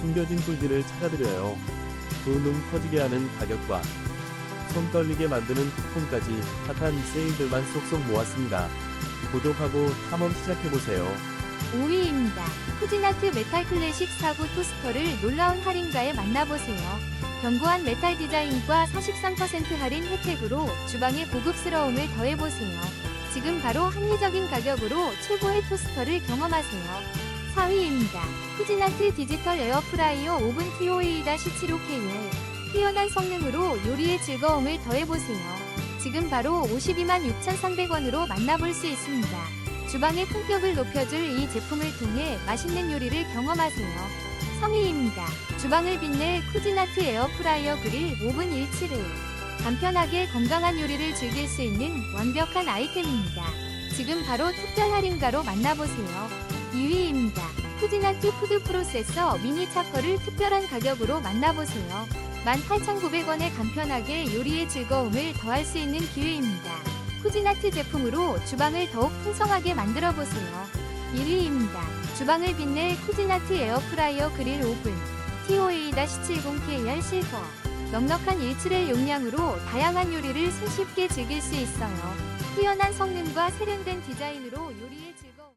숨겨진 꿀들을 찾아드려요. 두눈 커지게 하는 가격과 손 떨리게 만드는 쿠폰까지 핫한 세일들만 쏙쏙 모았습니다. 구독하고 탐험 시작해보세요. 5위입니다. 푸지나트 메탈 클래식 사구 토스터를 놀라운 할인가에 만나보세요. 견고한 메탈 디자인과 43% 할인 혜택으로 주방의 고급스러움을 더해보세요. 지금 바로 합리적인 가격으로 최고의 토스터를 경험하세요. 4위입니다. 푸지나트 디지털 에어프라이어 오븐 TOA-75KL 뛰어난 성능으로 요리의 즐거움을 더해보세요. 지금 바로 52만 6,300원으로 만나볼 수 있습니다. 주방의 품격을 높여줄 이 제품을 통해 맛있는 요리를 경험하세요. 3위입니다. 주방을 빛낼 쿠지나트 에어프라이어 그릴 오븐 17을 간편하게 건강한 요리를 즐길 수 있는 완벽한 아이템입니다. 지금 바로 특별 할인가로 만나보세요. 2위입니다. 쿠지나트 푸드 프로세서 미니 차커를 특별한 가격으로 만나보세요. 18,900원에 간편하게 요리의 즐거움을 더할 수 있는 기회입니다. 쿠지나트 제품으로 주방을 더욱 풍성하게 만들어 보세요. 1위입니다. 주방을 빛낼 쿠지나트 에어프라이어 그릴 오븐 TOA-70KR 실버 넉넉한 17의 용량으로 다양한 요리를 손쉽게 즐길 수 있어요. 뛰어난 성능과 세련된 디자인으로 요리의 즐거움